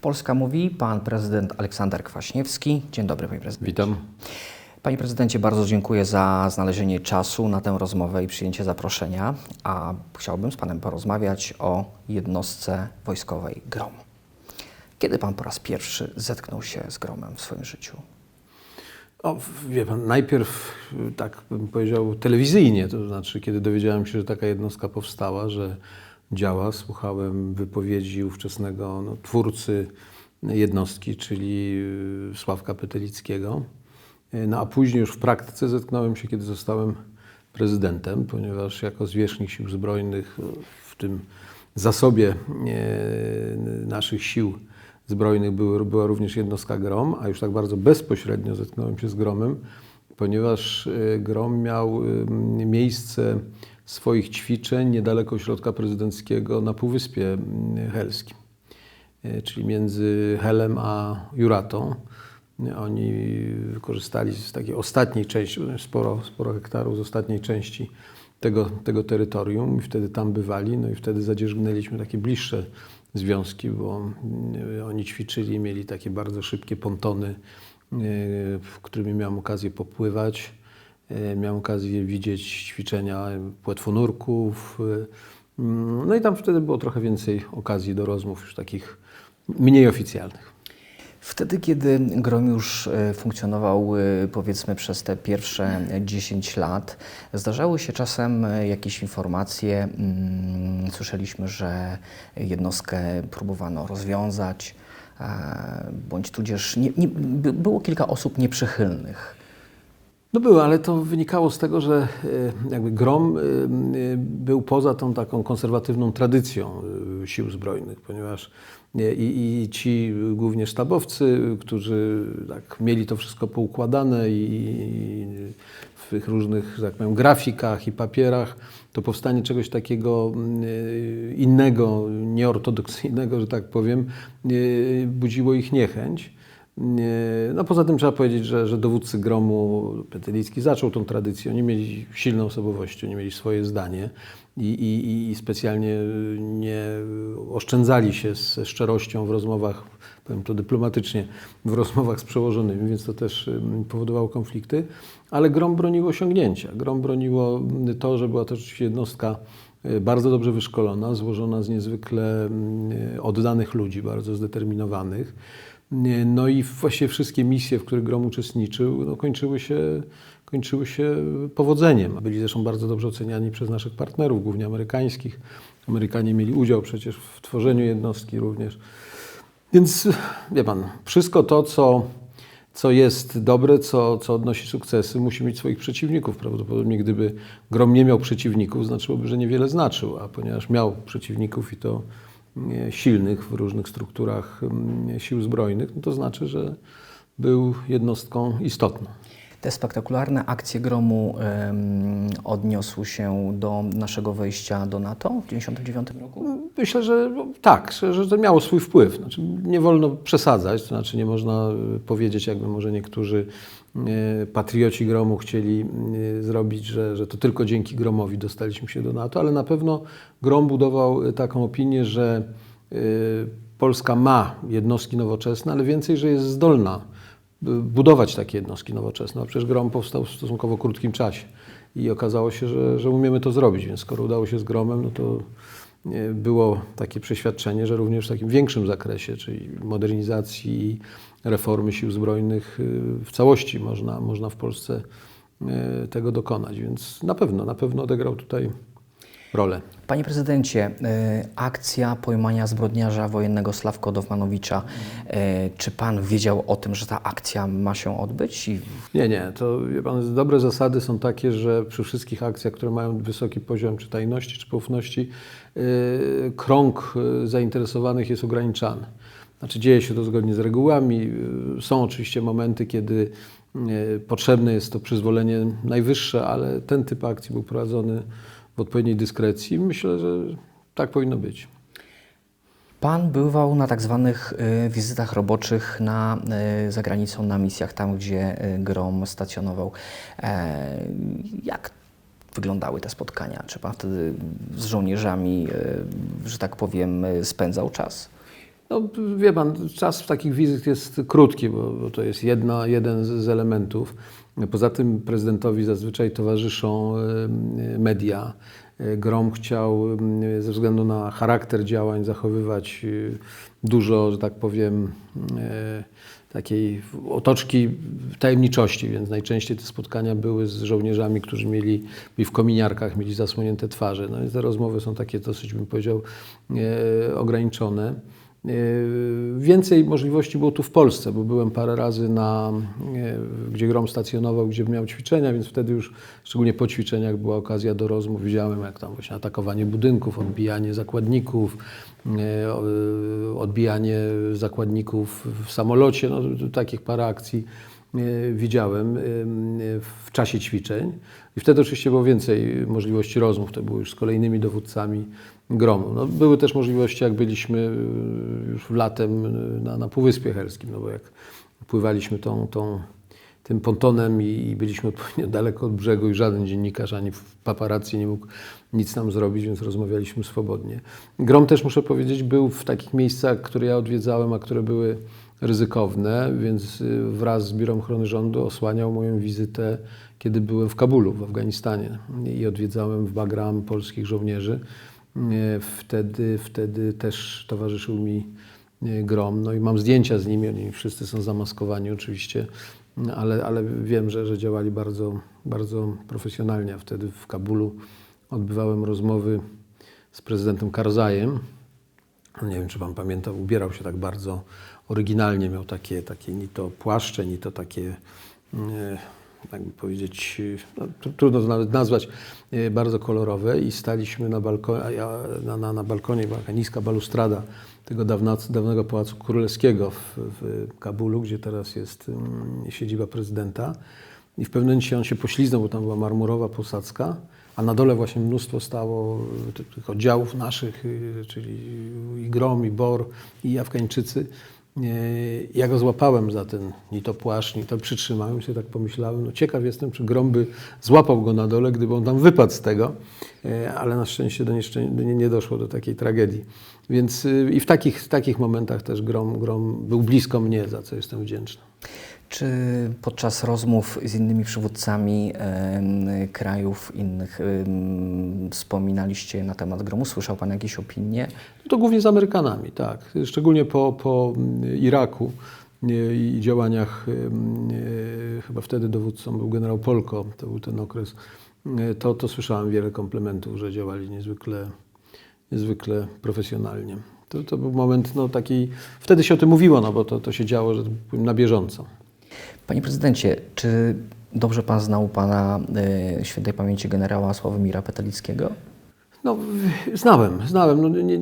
Polska mówi pan prezydent Aleksander Kwaśniewski. Dzień dobry, panie prezydencie. Witam. Panie prezydencie, bardzo dziękuję za znalezienie czasu na tę rozmowę i przyjęcie zaproszenia, a chciałbym z panem porozmawiać o jednostce wojskowej GROM. Kiedy pan po raz pierwszy zetknął się z GROMem w swoim życiu? O, wie pan, najpierw, tak bym powiedział, telewizyjnie, to znaczy, kiedy dowiedziałem się, że taka jednostka powstała, że działa, słuchałem wypowiedzi ówczesnego no, twórcy jednostki, czyli y, Sławka Petelickiego. Y, No a później już w praktyce zetknąłem się, kiedy zostałem prezydentem, ponieważ jako zwierzchnik sił zbrojnych y, w tym zasobie naszych sił zbrojnych były, była również jednostka GROM, a już tak bardzo bezpośrednio zetknąłem się z GROMem, ponieważ GROM miał miejsce swoich ćwiczeń niedaleko ośrodka prezydenckiego na Półwyspie m, Helskim, e, czyli między Helem a Juratą. Oni korzystali z takiej ostatniej części, sporo, sporo hektarów z ostatniej części tego, tego terytorium i wtedy tam bywali, no i wtedy zadzierzgnęliśmy takie bliższe związki, bo mm, oni ćwiczyli, mieli takie bardzo szybkie pontony, e, w którymi miałem okazję popływać. E, Miałem okazję widzieć ćwiczenia płetwonurków. e, mm, No i tam wtedy było trochę więcej okazji do rozmów już takich mniej oficjalnych. Wtedy, kiedy GROM już e, funkcjonował, powiedzmy, przez te pierwsze 10 lat, zdarzały się czasem jakieś informacje. mm, Słyszeliśmy, że jednostkę próbowano rozwiązać, bądź tudzież nie, nie, by- było kilka osób nieprzychylnych. No było, ale to wynikało z tego, że e, jakby grom e, e, był poza tą taką konserwatywną tradycją sił zbrojnych, ponieważ i, i ci głównie sztabowcy, którzy tak mieli to wszystko poukładane i, w tych różnych, tak powiem, grafikach i papierach, to powstanie czegoś takiego innego, nieortodoksyjnego, że tak powiem, budziło ich niechęć. No poza tym trzeba powiedzieć, że, że dowódcy gromu Petelicki zaczął tą tradycję. Oni mieli silną osobowość, oni mieli swoje zdanie i, i, i specjalnie nie oszczędzali się ze szczerością w rozmowach, powiem to dyplomatycznie, w rozmowach z przełożonymi, więc to też ym, powodowało konflikty. Ale grom bronił osiągnięcia. Grom broniło to, że była to rzeczywiście jednostka y, bardzo dobrze wyszkolona, złożona z niezwykle y, oddanych ludzi, bardzo zdeterminowanych. No i właśnie wszystkie misje, w których Grom uczestniczył, no kończyły, się, kończyły się powodzeniem. Byli zresztą bardzo dobrze oceniani przez naszych partnerów, głównie amerykańskich. Amerykanie mieli udział przecież w tworzeniu jednostki również. Więc wie pan, wszystko to, co, co jest dobre, co, co odnosi sukcesy, musi mieć swoich przeciwników. Prawdopodobnie gdyby Grom nie miał przeciwników, znaczyłoby, że niewiele znaczył, a ponieważ miał przeciwników i to silnych w różnych strukturach mm, sił zbrojnych, no to znaczy, że był jednostką istotną. Te spektakularne akcje gromu odniosły się do naszego wejścia do NATO w 1999 roku? Myślę, że no, tak, że, to miało swój wpływ. Znaczy, nie wolno przesadzać, to znaczy nie można y, powiedzieć, jakby może niektórzy y, patrioci gromu chcieli y, zrobić, że, że to tylko dzięki gromowi dostaliśmy się do NATO, ale na pewno grom budował taką opinię, że Polska ma jednostki nowoczesne, ale więcej, że jest zdolna budować takie jednostki nowoczesne. A przecież grom powstał w stosunkowo krótkim czasie i okazało się, że, że umiemy to zrobić, więc skoro udało się z gromem, no to e, było takie przeświadczenie, że również w takim większym zakresie, czyli modernizacji i reformy sił zbrojnych y, w całości można, można w Polsce e, tego dokonać. Więc na pewno, na pewno odegrał tutaj rolę. Panie prezydencie, e, akcja pojmania zbrodniarza wojennego Sławko Dowmanowicza, e, czy pan wiedział o tym, że ta akcja ma się odbyć? I Nie, nie, to wie pan, dobre zasady są takie, że przy wszystkich akcjach, które mają wysoki poziom czy tajności, czy poufności, yy, krąg zainteresowanych jest ograniczany. Znaczy dzieje się to zgodnie z regułami. Są oczywiście momenty, kiedy potrzebne jest to przyzwolenie najwyższe, ale ten typ akcji był prowadzony w odpowiedniej dyskrecji. Myślę, że tak powinno być. Pan bywał na tak zwanych e, wizytach roboczych na, e, za granicą, na misjach, tam gdzie e, GROM stacjonował. E, Jak wyglądały te spotkania? Czy pan wtedy z żołnierzami, że tak powiem, spędzał czas? No, wie pan, czas takich wizyt jest krótki, bo, bo to jest jedna, jeden z, z elementów. Poza tym prezydentowi zazwyczaj towarzyszą e, media. E, Grom chciał e, ze względu na charakter działań zachowywać dużo, że tak powiem, takiej otoczki tajemniczości, więc najczęściej te spotkania były z żołnierzami, którzy mieli, w kominiarkach, mieli zasłonięte twarze. No i te rozmowy są takie dosyć, bym powiedział, ograniczone. E, Więcej możliwości było tu w Polsce, bo byłem parę razy na, e, gdzie Grom stacjonował, gdzie miał ćwiczenia, więc wtedy już, szczególnie po ćwiczeniach, była okazja do rozmów. Widziałem, jak tam właśnie atakowanie budynków, odbijanie zakładników, o- odbijanie zakładników w samolocie, no, takich parę akcji widziałem e, w czasie ćwiczeń. I wtedy oczywiście było więcej możliwości rozmów, to było już z kolejnymi dowódcami gromu. No, były też możliwości, jak byliśmy y, już latem na, na Półwyspie Helskim, no bo jak pływaliśmy tą, tą, tym pontonem i, i byliśmy odpowiednio daleko od brzegu i żaden dziennikarz ani paparazzi nie mógł nic nam zrobić, więc rozmawialiśmy swobodnie. Grom też, muszę powiedzieć, był w takich miejscach, które ja odwiedzałem, a które były ryzykowne, więc y, wraz z Biurem Ochrony Rządu osłaniał moją wizytę, kiedy byłem w Kabulu, w Afganistanie i odwiedzałem w Bagram polskich żołnierzy. Nie, Wtedy, wtedy też towarzyszył mi nie, Grom. No i mam zdjęcia z nimi, oni wszyscy są zamaskowani oczywiście, ale, ale wiem, że, że działali bardzo, bardzo profesjonalnie. Wtedy w Kabulu odbywałem rozmowy z prezydentem Karzajem. No Nie wiem, czy pan pamięta, ubierał się tak bardzo oryginalnie, miał takie, takie ni to płaszcze, ni to takie, e, jakby powiedzieć, no, tr- trudno to nawet nazwać, e, bardzo kolorowe i staliśmy na, balko- a ja, na, na, na balkonie, była taka niska balustrada tego dawna, dawnego Pałacu Królewskiego w, w Kabulu, gdzie teraz jest mm, siedziba prezydenta. I w pewnym momencie on się pośliznął, bo tam była marmurowa posadzka, a na dole właśnie mnóstwo stało y, tych- oddziałów naszych, y, czyli i Grom, i Bor, i Afgańczycy. Y, Ja go złapałem za ten, ni to płaszcz, ni to przytrzymałem się, tak pomyślałem, no ciekaw jestem, czy Grom by złapał go na dole, gdyby on tam wypadł z tego, ale na szczęście do nieszczę- nie, doszło do takiej tragedii. Więc i w takich, w takich momentach też Grom, Grom był blisko mnie, za co jestem wdzięczny. Czy podczas rozmów z innymi przywódcami krajów innych wspominaliście na temat gromu? Słyszał Pan jakieś opinie? No to głównie z Amerykanami, tak. Szczególnie po, po Iraku nie, i działaniach, e, chyba wtedy dowódcą był generał Polko, to był ten okres, e, to, to słyszałem wiele komplementów, że działali niezwykle, niezwykle profesjonalnie. To, to był moment no, taki, wtedy się o tym mówiło, no bo to, to się działo że tak na bieżąco. Panie prezydencie, czy dobrze Pan znał Pana e, świętej pamięci generała Sławomira Petelickiego? No, znałem, znałem. No, nie,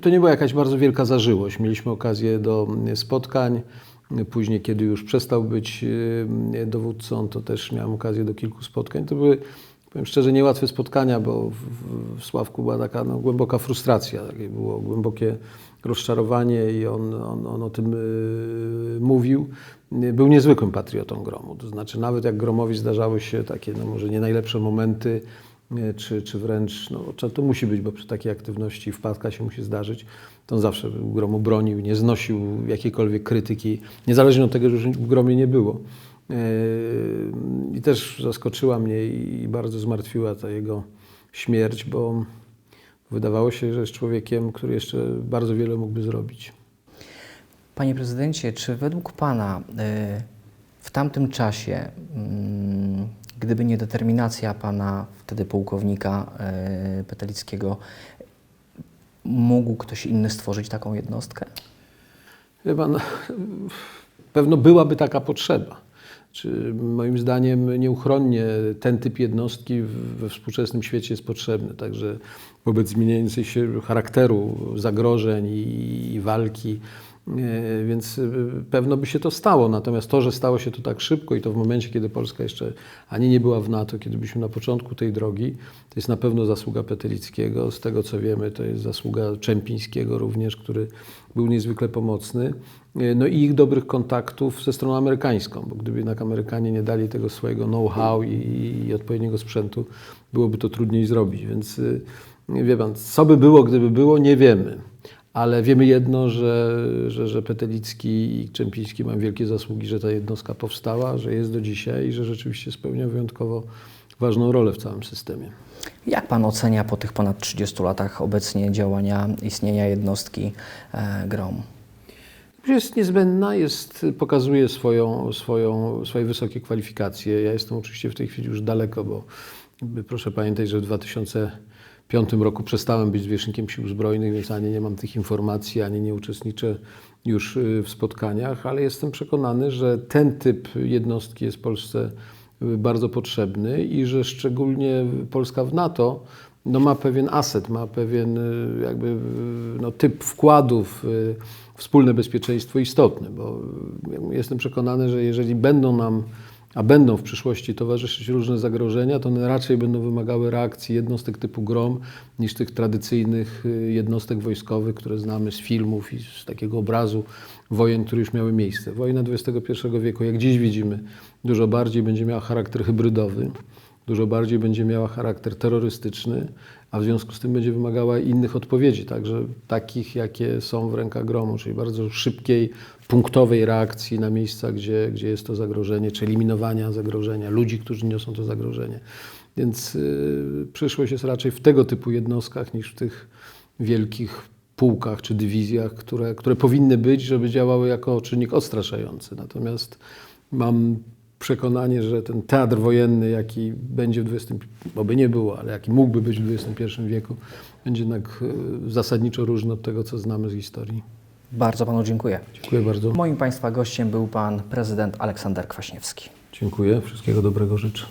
to nie była jakaś bardzo wielka zażyłość. Mieliśmy okazję do mm, spotkań. Później, kiedy już przestał być y, dowódcą, to też miałem okazję do kilku spotkań. To były, powiem szczerze, niełatwe spotkania, bo w, w Sławku była taka no, głęboka frustracja, takie było głębokie rozczarowanie i on, on, on o tym y, mówił. Y, Był niezwykłym patriotą gromu. To znaczy, nawet jak gromowi zdarzały się takie, no może nie najlepsze momenty, nie, czy, czy wręcz, no to, musi być, bo przy takiej aktywności wpadka się musi zdarzyć, to on zawsze gromu bronił, nie znosił jakiejkolwiek krytyki, niezależnie od tego, że już w gromie nie było. Yy, I też zaskoczyła mnie i bardzo zmartwiła ta jego śmierć, bo wydawało się, że jest człowiekiem, który jeszcze bardzo wiele mógłby zrobić. Panie prezydencie, czy według Pana e, w tamtym czasie, mm, gdyby nie determinacja Pana, wtedy pułkownika e, Petelickiego, mógł ktoś inny stworzyć taką jednostkę? Pan, pewno byłaby taka potrzeba. Czy moim zdaniem nieuchronnie ten typ jednostki we współczesnym świecie jest potrzebny. Także wobec zmieniającej się charakteru zagrożeń i, walki, więc e, pewno by się to stało. Natomiast to, że stało się to tak szybko i to w momencie, kiedy Polska jeszcze ani nie była w NATO, kiedy byliśmy na początku tej drogi, to jest na pewno zasługa Petelickiego. Z tego co wiemy, to jest zasługa Czempińskiego również, który był niezwykle pomocny. E, No i ich dobrych kontaktów ze stroną amerykańską, bo gdyby jednak Amerykanie nie dali tego swojego know-how i, i odpowiedniego sprzętu, byłoby to trudniej zrobić. Więc wie pan, co by było, gdyby było, nie wiemy. Ale wiemy jedno, że, że, że Petelicki i Czempiński mają wielkie zasługi, że ta jednostka powstała, że jest do dzisiaj i że rzeczywiście spełnia wyjątkowo ważną rolę w całym systemie. Jak Pan ocenia po tych ponad 30 latach obecnie działania, istnienia jednostki e, GROM? Jest niezbędna, jest, pokazuje swoją, swoją, swoje wysokie kwalifikacje. Ja jestem oczywiście w tej chwili już daleko, bo proszę pamiętać, że w 2005 roku przestałem być zwierzchnikiem sił zbrojnych, więc ani nie mam tych informacji, ani nie uczestniczę już y, w spotkaniach, ale jestem przekonany, że ten typ jednostki jest Polsce y, bardzo potrzebny i że szczególnie Polska w NATO no ma pewien aset, ma pewien y, jakby no, typ wkładów w wspólne bezpieczeństwo istotny, bo jestem przekonany, że jeżeli będą nam, a będą w przyszłości towarzyszyć różne zagrożenia, to one raczej będą wymagały reakcji jednostek typu GROM niż tych tradycyjnych y, jednostek wojskowych, które znamy z filmów i z takiego obrazu wojen, które już miały miejsce. Wojna XXI wieku, jak dziś widzimy, dużo bardziej będzie miała charakter hybrydowy dużo bardziej będzie miała charakter terrorystyczny, a w związku z tym będzie wymagała innych odpowiedzi, także takich, jakie są w rękach gromu, czyli bardzo szybkiej, punktowej reakcji na miejsca, gdzie, gdzie jest to zagrożenie, czy eliminowania zagrożenia, ludzi, którzy niosą to zagrożenie. Więc yy, przyszłość jest raczej w tego typu jednostkach niż w tych wielkich pułkach czy dywizjach, które, które powinny być, żeby działały jako czynnik odstraszający. Natomiast mam przekonanie, że ten teatr wojenny, jaki będzie w XX, oby nie było, ale jaki mógłby być w XXI wieku, będzie jednak e, zasadniczo różny od tego, co znamy z historii. Bardzo Panu dziękuję. Dziękuję bardzo. Moim Państwa gościem był Pan Prezydent Aleksander Kwaśniewski. Dziękuję. Wszystkiego dobrego życzę.